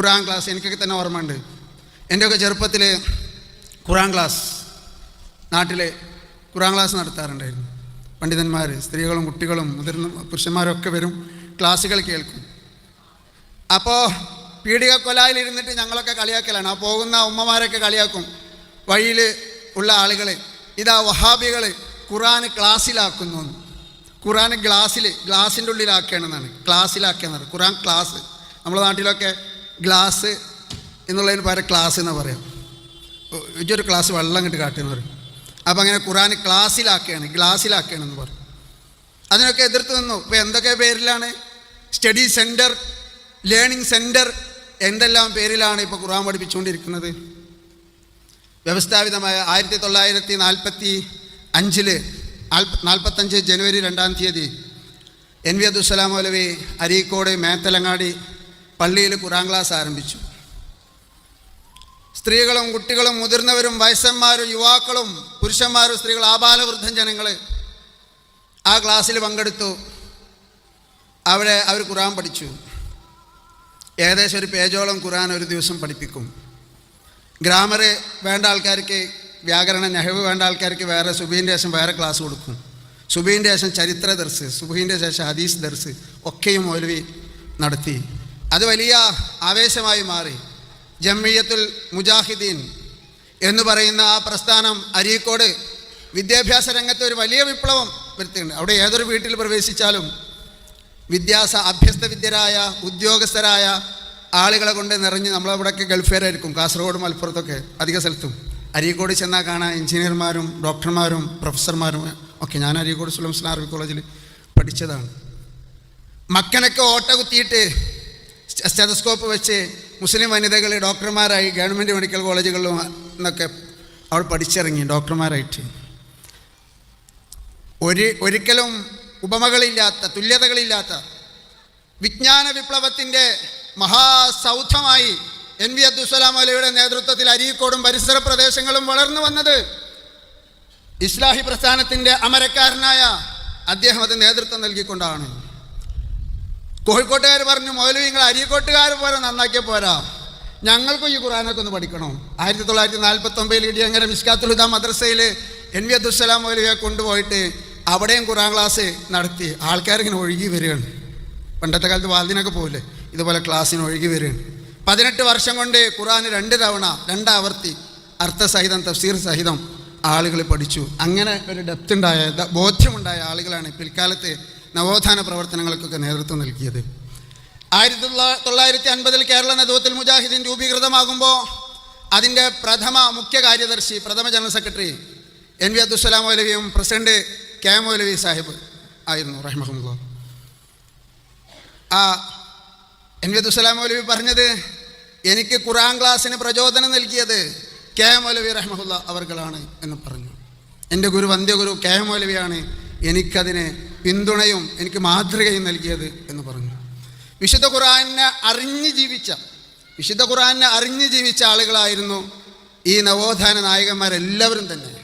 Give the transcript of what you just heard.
ഖുറാൻ class എനിക്കൊക്കെ തന്നെ ഓർമ്മയുണ്ട്. എന്റെയൊക്കെ ചെറുപ്പത്തിൽ ഖുറാൻ ക്ലാസ് നാട്ടിൽ ഖുറാൻ ക്ലാസ് നടത്താറുണ്ടായിരുന്നു. പണ്ഡിതന്മാർ സ്ത്രീകളും കുട്ടികളും മുതിർന്ന പുരുഷന്മാരൊക്കെ വരും ക്ലാസ്സുകൾ കേൾക്കും. അപ്പോൾ പീഡിക കൊലായിലിരുന്നിട്ട് ഞങ്ങളൊക്കെ കളിയാക്കലാണ്. ആ പോകുന്ന ഉമ്മമാരൊക്കെ കളിയാക്കും. വഴിയിൽ ഉള്ള ആളുകൾ ഇതാ വഹാബികൾ ഖുറാൻ ക്ലാസ്സിലാക്കുന്നു. ഖുറാൻ ഗ്ലാസ്സിൽ ഗ്ലാസിന്റെ ഉള്ളിലാക്കുകയാണെന്നാണ് ക്ലാസ്സിലാക്കിയെന്നാണ്. ഖുറാൻ ക്ലാസ്. നമ്മുടെ നാട്ടിലൊക്കെ ഗ്ലാസ് എന്നുള്ളതിന് പകരം ക്ലാസ് എന്ന് പറയാം. ഇതൊരു ക്ലാസ് വെള്ളം കിട്ടി കാട്ടിയെന്ന് പറയും. അപ്പോൾ അങ്ങനെ ഖുറാൻ ക്ലാസ്സിലാക്കുകയാണ് ഗ്ലാസ്സിലാക്കുകയാണെന്ന് പറയും. അതിനൊക്കെ എതിർത്ത് നിന്നു. ഇപ്പോൾ എന്തൊക്കെ പേരിലാണ്? സ്റ്റഡി സെന്റർ ലേണിംഗ് സെന്റർ എന്തെല്ലാം പേരിലാണ് ഇപ്പോൾ ഖുറാൻ പഠിപ്പിച്ചുകൊണ്ടിരിക്കുന്നത്? വ്യവസ്ഥാപിതമായ ആയിരത്തി തൊള്ളായിരത്തി നാൽപ്പത്തി അഞ്ചിൽ നാൽപ്പത്തഞ്ച് ജനുവരി രണ്ടാം തീയതി എൻ വി അബ്ദുസ്സലാം മൗലവി അരീക്കോട് മേത്തലങ്ങാടി പള്ളിയിൽ ഖുറാൻ ക്ലാസ് ആരംഭിച്ചു. സ്ത്രീകളും കുട്ടികളും മുതിർന്നവരും വയസ്സന്മാരും യുവാക്കളും പുരുഷന്മാരും സ്ത്രീകൾ ആബാലവൃദ്ധം ജനങ്ങൾ ആ ക്ലാസ്സിൽ പങ്കെടുത്തു. അവിടെ അവർ ഖുറാൻ പഠിച്ചു. ഏകദേശം ഒരു പേജോളം ഖുറാൻ ഒരു ദിവസം പഠിപ്പിക്കും. ഗ്രാമർ വേണ്ട ആൾക്കാർക്ക് വ്യാകരണം നെഹവ് വേണ്ട ആൾക്കാർക്ക് വേറെ സുബീന്റെ ശേഷം വേറെ ക്ലാസ് കൊടുക്കും. സുബീന്റെ ശേഷം ചരിത്ര ദർസ് സുബീന്റെ ശേഷം ഹദീസ് ദർസ് ഒക്കെയും മൗലവി നടത്തി. അത് വലിയ ആവേശമായി മാറി. ജമ്മിയത്തുൽ മുജാഹിദീൻ എന്ന് പറയുന്ന ആ പ്രസ്ഥാനം അരീക്കോട് വിദ്യാഭ്യാസ രംഗത്ത് ഒരു വലിയ വിപ്ലവം വരുത്തിയിട്ടുണ്ട്. അവിടെ ഏതൊരു വീട്ടിൽ പ്രവേശിച്ചാലും വിദ്യാസ അഭ്യസ്ത വിദ്യരായ ഉദ്യോഗസ്ഥരായ ആളുകളെ കൊണ്ട് നിറഞ്ഞ് നമ്മളവിടെയൊക്കെ ഗൾഫേരായിരിക്കും കാസർഗോഡ് മലപ്പുറത്തൊക്കെ അധിക സ്ഥലത്തും. അരീക്കോട് ചെന്നാൽ കാണാൻ എഞ്ചിനീയർമാരും ഡോക്ടർമാരും പ്രൊഫസർമാരും ഒക്കെ. ഞാൻ അരീക്കോട് അറബി കോളേജിൽ പഠിച്ചതാണ്. മക്കനൊക്കെ ഓട്ട കുത്തിയിട്ട് സ്റ്റെതസ്കോപ്പ് വെച്ച് മുസ്ലിം വനിതകൾ ഡോക്ടർമാരായി ഗവൺമെന്റ് മെഡിക്കൽ കോളേജുകളിലും എന്നൊക്കെ അവൾ പഠിച്ചിറങ്ങി ഡോക്ടർമാരായിട്ട്. ഒരു ഒരിക്കലും ഉപമകളില്ലാത്ത തുല്യതകളില്ലാത്ത വിജ്ഞാന വിപ്ലവത്തിന്റെ മഹാസൗധമായി എൻ വി അബ്ദുസ്സലാം അലയുടെ നേതൃത്വത്തിൽ അരീക്കോടും പരിസര പ്രദേശങ്ങളും വളർന്നു വന്നത് ഇസ്ലാഹി പ്രസ്ഥാനത്തിന്റെ അമരക്കാരനായ അദ്ദേഹം അത് നേതൃത്വം നൽകിക്കൊണ്ടാണ്. കോഴിക്കോട്ടുകാർ പറഞ്ഞു മൗലവി നിങ്ങൾ അരീക്കോട്ടുകാർ പോലെ നന്നാക്കിയ പോരാ. ഞങ്ങൾക്കും ഈ ഖുറാനൊക്കെ ഒന്ന് പഠിക്കണം. ആയിരത്തി തൊള്ളായിരത്തി ഒമ്പതിൽ ഇടിയങ്കര മിസ്കാത്തുലുദ മദ്രസയിൽ എൻ വി അബ്ദുസ്സലാം മൗലവിയെ കൊണ്ടുപോയിട്ട് അവിടെയും ഖുറാൻ ക്ലാസ് നടത്തി. ആൾക്കാരിങ്ങനെ ഒഴുകി വരികയാണ്. പണ്ടത്തെ കാലത്ത് വാതിനൊക്കെ പോകില്ലേ ഇതുപോലെ ക്ലാസ്സിന് ഒഴുകി വരികയാണ്. പതിനെട്ട് വർഷം കൊണ്ട് ഖുറാൻ രണ്ട് തവണ രണ്ടാവർത്തി അർത്ഥസഹിതം തഫ്സീർ സഹിതം ആളുകൾ പഠിച്ചു. അങ്ങനെ ഒരു ഡെപ്ത് ഉണ്ടായ ബോധ്യമുണ്ടായ ആളുകളാണ് പിൽക്കാലത്ത് നവോത്ഥാന പ്രവർത്തനങ്ങൾക്കൊക്കെ നേതൃത്വം നൽകിയത്. ആയിരത്തി തൊള്ള- തൊള്ളായിരത്തി അൻപതിൽ കേരള നേതൃത്വത്തിൽ മുജാഹിദീൻ രൂപീകൃതമാകുമ്പോൾ അതിന്റെ പ്രഥമ മുഖ്യ കാര്യദർശി പ്രഥമ general secretary N V Abdussalam മൗലവിയും president K മൗലവി സാഹിബ് ആയിരുന്നു റഹ്മഹമുല്ല ആ എൻ വി അബ്ദുസ്സലാം മൗലവി പറഞ്ഞത് എനിക്ക് ഖുറാൻ ക്ലാസ്സിന് പ്രചോദനം നൽകിയത് കെ എം മൗലവി റഹ്മഹുല്ല അവർകളാണ് എന്ന് പറഞ്ഞു. എന്റെ ഗുരു വന്ധ്യഗുരു കെ എം മൗലവിയാണ് എനിക്കതിന് പിന്തുണയും എനിക്ക് മാതൃകയും നൽകിയത് എന്ന് പറഞ്ഞു. വിശുദ്ധ ഖുറാനെ അറിഞ്ഞ് ജീവിച്ച വിശുദ്ധ ഖുറാനെ അറിഞ്ഞ് ജീവിച്ച ആളുകളായിരുന്നു ഈ നവോത്ഥാന നായകന്മാരെല്ലാവരും തന്നെ.